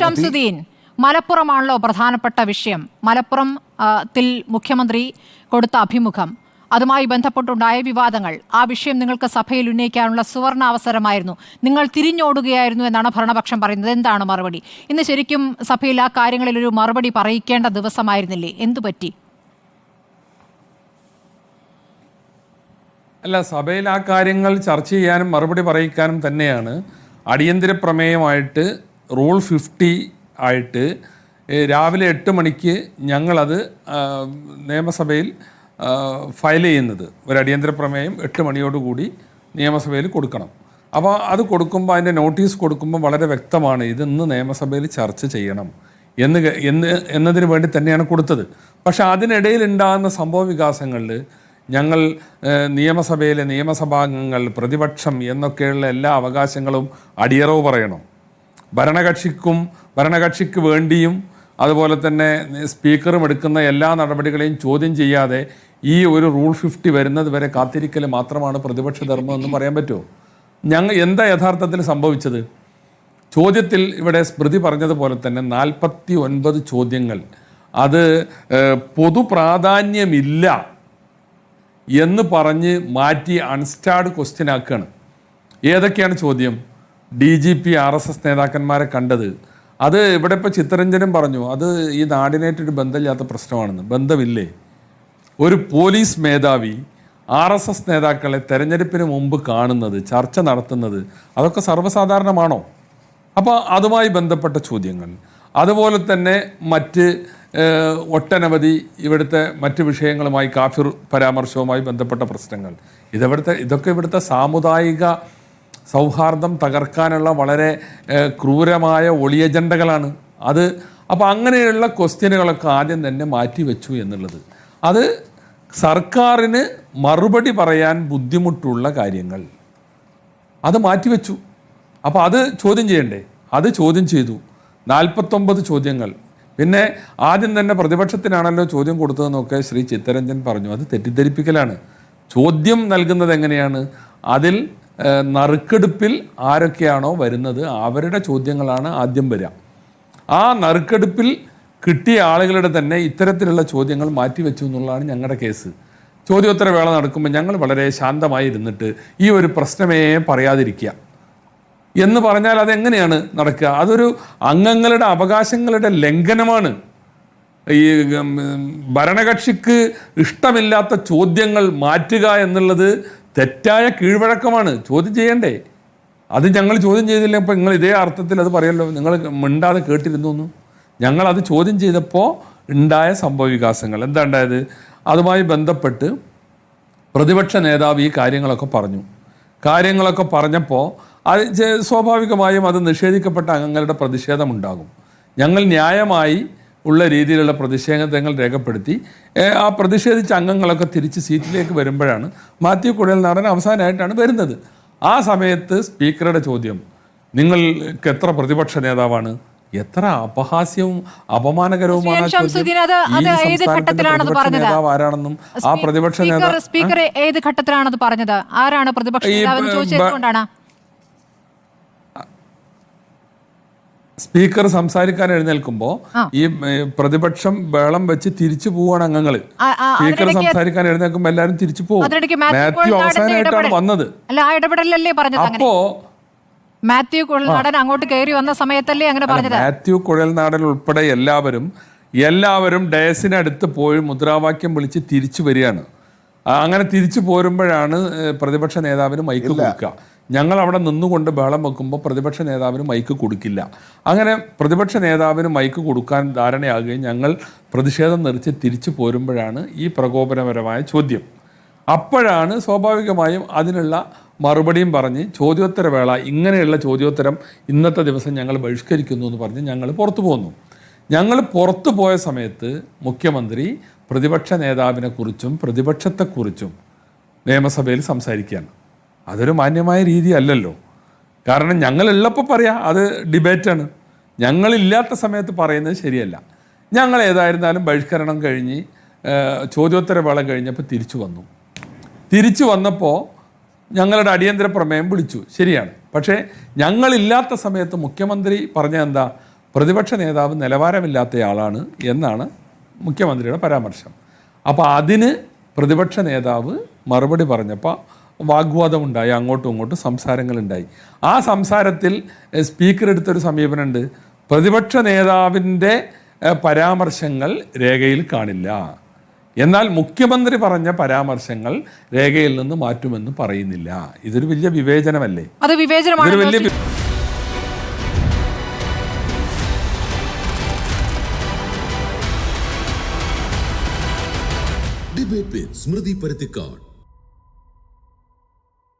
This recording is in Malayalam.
ഷംസുദ്ദീൻ മലപ്പുറമാണല്ലോ പ്രധാനപ്പെട്ട വിഷയം. മലപ്പുറം തിൽ ത്തിൽ മുഖ്യമന്ത്രി കൊടുത്ത അഭിമുഖം. അതുമായി ബന്ധപ്പെട്ടുണ്ടായ വിവാദങ്ങൾ. ആ വിഷയം നിങ്ങൾക്ക് സഭയിൽ ഉന്നയിക്കാനുള്ള സുവർണ അവസരമായിരുന്നു. നിങ്ങൾ തിരിഞ്ഞോടുകയായിരുന്നു എന്നാണ് ഭരണപക്ഷം പറയുന്നത്. എന്താണ് മറുപടി? ഇന്ന് ശരിക്കും സഭയിൽ ആ കാര്യങ്ങളിൽ ഒരു മറുപടി പറയിക്കേണ്ട ദിവസമായിരുന്നില്ലേ? എന്തു പറ്റി? അല്ല സഭയിൽ ആ കാര്യങ്ങൾ ചർച്ച ചെയ്യാനും മറുപടി പറയിക്കാനും തന്നെയാണ് അടിയന്തര പ്രമേയമായിട്ട് റൂൾ ഫിഫ്റ്റി ആയിട്ട് രാവിലെ എട്ട് മണിക്ക് ഞങ്ങളത് നിയമസഭയിൽ ഫയൽ ചെയ്യുന്നത്. ഒരു അടിയന്തര പ്രമേയം എട്ട് മണിയോടുകൂടി നിയമസഭയിൽ കൊടുക്കണം. അപ്പോൾ അത് കൊടുക്കുമ്പോൾ അതിന്റെ നോട്ടീസ് കൊടുക്കുമ്പോൾ വളരെ വ്യക്തമാണ് ഇതിന്ന് നിയമസഭയിൽ ചർച്ച ചെയ്യണം. എന്ന് എന്ന് എന്നതിന് വേണ്ടി തന്നെയാണ് കൊടുത്തത്. പക്ഷേ അതിനിടയിൽ ഉണ്ടാകുന്ന സംഭവ വികാസങ്ങളിൽ ഞങ്ങൾ നിയമസഭയിലെ നിയമസഭാംഗങ്ങൾ പ്രതിപക്ഷം എന്നൊക്കെയുള്ള എല്ലാ അവകാശങ്ങളും അടിയറവ് പറയണം. ഭരണകക്ഷിക്കും ഭരണകക്ഷിക്ക് വേണ്ടിയും അതുപോലെ തന്നെ സ്പീക്കറും എടുക്കുന്ന എല്ലാ നടപടികളെയും ചോദ്യം ചെയ്യാതെ ഈ ഒരു റൂൾ ഫിഫ്റ്റി വരുന്നത് വരെ കാത്തിരിക്കൽ മാത്രമാണ് പ്രതിപക്ഷ ധർമ്മം എന്ന് പറയാൻ പറ്റുമോ? ഞങ്ങൾ എന്താ യഥാർത്ഥത്തിൽ സംഭവിച്ചത്? ചോദ്യത്തിൽ ഇവിടെ സ്മൃതി പറഞ്ഞതുപോലെ തന്നെ നാൽപ്പത്തി ഒൻപത് ചോദ്യങ്ങൾ. അത് പൊതു പ്രാധാന്യമില്ല എന്ന് പറഞ്ഞ് മാറ്റി അൺസ്റ്റാർഡ് ക്വസ്റ്റ്യൻ ആക്കുകയാണ്. ഏതൊക്കെയാണ് ചോദ്യം? D G P R S S നേതാക്കന്മാരെ കണ്ടത്. അത് ഇവിടെ ഇപ്പോൾ ചിത്തരഞ്ജനും പറഞ്ഞു അത് ഈ നാടിനായിട്ടൊരു ബന്ധമില്ലാത്ത പ്രശ്നമാണെന്ന്. ബന്ധമില്ലേ? ഒരു പോലീസ് മേധാവി ആർ എസ് എസ് നേതാക്കളെ തെരഞ്ഞെടുപ്പിന് മുമ്പ് കാണുന്നത് ചർച്ച നടത്തുന്നത് അതൊക്കെ സർവസാധാരണമാണോ? അപ്പോൾ അതുമായി ബന്ധപ്പെട്ട ചോദ്യങ്ങൾ. അതുപോലെ തന്നെ മറ്റ് ഒട്ടനവധി ഇവിടുത്തെ മറ്റ് വിഷയങ്ങളുമായി കാഫിർ പരാമർശവുമായി ബന്ധപ്പെട്ട പ്രശ്നങ്ങൾ. ഇതവിടുത്തെ ഇതൊക്കെ ഇവിടുത്തെ സാമുദായിക സൗഹാർദ്ദം തകർക്കാനുള്ള വളരെ ക്രൂരമായ ഒളിയജണ്ടകളാണ് അത്. അപ്പോൾ അങ്ങനെയുള്ള ക്വസ്റ്റ്യനുകളൊക്കെ ആദ്യം തന്നെ മാറ്റിവെച്ചു എന്നുള്ളത്. അത് സർക്കാരിന് മറുപടി പറയാൻ ബുദ്ധിമുട്ടുള്ള കാര്യങ്ങൾ. അത് മാറ്റിവെച്ചു അപ്പോൾ അത് ചോദ്യം ചെയ്യണ്ടേ? അത് ചോദ്യം ചെയ്തു. നാൽപ്പത്തൊമ്പത് ചോദ്യങ്ങൾ. പിന്നെ ആദ്യം തന്നെ പ്രതിപക്ഷത്തിനാണല്ലോ ചോദ്യം കൊടുത്തതെന്നൊക്കെ ശ്രീ ചിത്തരഞ്ജൻ പറഞ്ഞു. അത് തെറ്റിദ്ധരിപ്പിക്കലാണ്. ചോദ്യം നൽകുന്നത് എങ്ങനെയാണ്? അതിൽ നറുക്കെടുപ്പിൽ ആരൊക്കെയാണോ വരുന്നത് അവരുടെ ചോദ്യങ്ങളാണ് ആദ്യം വരിക. ആ നറുക്കെടുപ്പിൽ കിട്ടിയ ആളുകളുടെ തന്നെ ഇത്തരത്തിലുള്ള ചോദ്യങ്ങൾ മാറ്റിവെച്ചു എന്നുള്ളതാണ് ഞങ്ങളുടെ കേസ്. ചോദ്യോത്തര വേള നടക്കുമ്പോൾ ഞങ്ങൾ വളരെ ശാന്തമായി ഇരുന്നിട്ട് ഈ ഒരു പ്രശ്നമേ പറയാതിരിക്കുക. എന്ന് പറഞ്ഞാൽ അതെങ്ങനെയാണ് നടക്കുക? അതൊരു അംഗങ്ങളുടെ അവകാശങ്ങളുടെ ലംഘനമാണ്. ഈ ഭരണകക്ഷിക്ക് ഇഷ്ടമില്ലാത്ത ചോദ്യങ്ങൾ മാറ്റുക എന്നുള്ളത് തെറ്റായ കീഴ്വഴക്കമാണ്. ചോദ്യം ചെയ്യണ്ടേ? അത് ഞങ്ങൾ ചോദ്യം ചെയ്തില്ല? ഇപ്പം നിങ്ങൾ ഇതേ അർത്ഥത്തിൽ അത് പറയല്ലോ. നിങ്ങൾ മിണ്ടാതെ കേട്ടിരുന്നു ഞങ്ങളത് ചോദ്യം ചെയ്തപ്പോൾ ഉണ്ടായ സംഭവ വികാസങ്ങൾ എന്താ ഉണ്ടായത്? അതുമായി ബന്ധപ്പെട്ട് പ്രതിപക്ഷ നേതാവ് ഈ കാര്യങ്ങളൊക്കെ പറഞ്ഞു. കാര്യങ്ങളൊക്കെ പറഞ്ഞപ്പോൾ അത് സ്വാഭാവികമായും അത് നിഷേധിക്കപ്പെട്ട അംഗങ്ങളുടെ പ്രതിഷേധമുണ്ടാകും. ഞങ്ങൾ ന്യായമായി ഉള്ള രീതിയിലുള്ള പ്രതിഷേധങ്ങൾ രേഖപ്പെടുത്തി. ആ പ്രതിഷേധിച്ച അംഗങ്ങളൊക്കെ തിരിച്ച് സീറ്റിലേക്ക് വരുമ്പോഴാണ് മാത്യു കുഴൽനാടൻ അവസാനമായിട്ടാണ് വരുന്നത്. ആ സമയത്ത് സ്പീക്കറുടെ ചോദ്യം നിങ്ങൾക്ക് എത്ര പ്രതിപക്ഷ നേതാവാണ്? എത്ര അപഹാസ്യവും അപമാനകരവുമാണ് നേതാവ് ആരാണെന്നും ആ പ്രതിപക്ഷ നേതാവ് സ്പീക്കർ ഏത് ഘട്ടത്തിലാണത് പറഞ്ഞത്? ആരാണ് പ്രതിപക്ഷ സ്പീക്കർ സംസാരിക്കാൻ എഴുന്നേൽക്കുമ്പോൾ ഈ പ്രതിപക്ഷം വേളം വെച്ച് തിരിച്ചു പോവാണ് അംഗങ്ങൾ ആ, സ്പീക്കർ സംസാരിക്കാൻ എഴുന്നേൽക്കുമ്പോൾ എല്ലാവരും തിരിച്ചു പോകും മാത്യു അവസാനമായിട്ടാണ് വന്നത്. അപ്പോ മാത്യു കുഴൽനാടൻ അങ്ങോട്ട് കയറി വന്ന സമയത്തല്ലേ അങ്ങനെ പറഞ്ഞത്? മാത്യു കുഴൽനാടൻ ഉൾപ്പെടെ എല്ലാവരും എല്ലാവരും ഡയസിനടുത്ത് പോയി മുദ്രാവാക്യം വിളിച്ച് തിരിച്ചു വരികയാണ്. അങ്ങനെ തിരിച്ചു പോരുമ്പോഴാണ് പ്രതിപക്ഷ നേതാവിന് മൈക്ക് കൊടുക്കുക ഞങ്ങൾ അവിടെ നിന്നുകൊണ്ട് ബഹളം വെക്കുമ്പോൾ പ്രതിപക്ഷ നേതാവിന് മൈക്ക് കൊടുക്കില്ല. അങ്ങനെ പ്രതിപക്ഷ നേതാവിന് മൈക്ക് കൊടുക്കാൻ ധാരണയാകുകയും ഞങ്ങൾ പ്രതിഷേധം നിറച്ച് തിരിച്ചു പോരുമ്പോഴാണ് ഈ പ്രകോപനപരമായ ചോദ്യം. അപ്പോഴാണ് സ്വാഭാവികമായും അതിനുള്ള മറുപടിയും പറഞ്ഞ് ചോദ്യോത്തരവേള ഇങ്ങനെയുള്ള ചോദ്യോത്തരം ഇന്നത്തെ ദിവസം ഞങ്ങൾ ബഹിഷ്കരിക്കുന്നു എന്ന് പറഞ്ഞ് ഞങ്ങൾ പുറത്തു പോന്നു. ഞങ്ങൾ പുറത്തു പോയ സമയത്ത് മുഖ്യമന്ത്രി പ്രതിപക്ഷ നേതാവിനെക്കുറിച്ചും പ്രതിപക്ഷത്തെക്കുറിച്ചും നിയമസഭയിൽ സംസാരിക്കുകയാണ്. അതൊരു മാന്യമായ രീതി അല്ലല്ലോ കാരണം ഞങ്ങളുള്ളപ്പോൾ പറയാം അത് ഡിബേറ്റാണ്. ഞങ്ങളില്ലാത്ത സമയത്ത് പറയുന്നത് ശരിയല്ല. ഞങ്ങൾ ഏതായിരുന്നാലും ബഹിഷ്കരണം കഴിഞ്ഞ് ചോദ്യോത്തര വേള കഴിഞ്ഞപ്പോൾ തിരിച്ചു വന്നു. തിരിച്ചു വന്നപ്പോൾ ഞങ്ങളുടെ അടിയന്തര പ്രമേയം വിളിച്ചു. ശരിയാണ്. പക്ഷേ ഞങ്ങളില്ലാത്ത സമയത്ത് മുഖ്യമന്ത്രി പറഞ്ഞ എന്താ? പ്രതിപക്ഷ നേതാവ് നിലവാരമില്ലാത്തയാളാണ് എന്നാണ് മുഖ്യമന്ത്രിയുടെ പരാമർശം. അപ്പോൾ അതിന് പ്രതിപക്ഷ നേതാവ് മറുപടി പറഞ്ഞപ്പോൾ വാഗ്വാദമുണ്ടായി അങ്ങോട്ടും ഇങ്ങോട്ടും സംസാരങ്ങളുണ്ടായി. ആ സംസാരത്തിൽ സ്പീക്കർ എടുത്തൊരു സമീപനമുണ്ട്. പ്രതിപക്ഷ നേതാവിന്റെ പരാമർശങ്ങൾ രേഖയിൽ കാണില്ല. എന്നാൽ മുഖ്യമന്ത്രി പറഞ്ഞ പരാമർശങ്ങൾ രേഖയിൽ നിന്ന് മാറ്റുമെന്ന് പറയുന്നില്ല. ഇതൊരു വലിയ വിവേചനമല്ലേ? അത് വിവേചനമാണ് വലിയ ഡിബേറ്റ് സ്മൃതി പരുത്തിക്കാട്.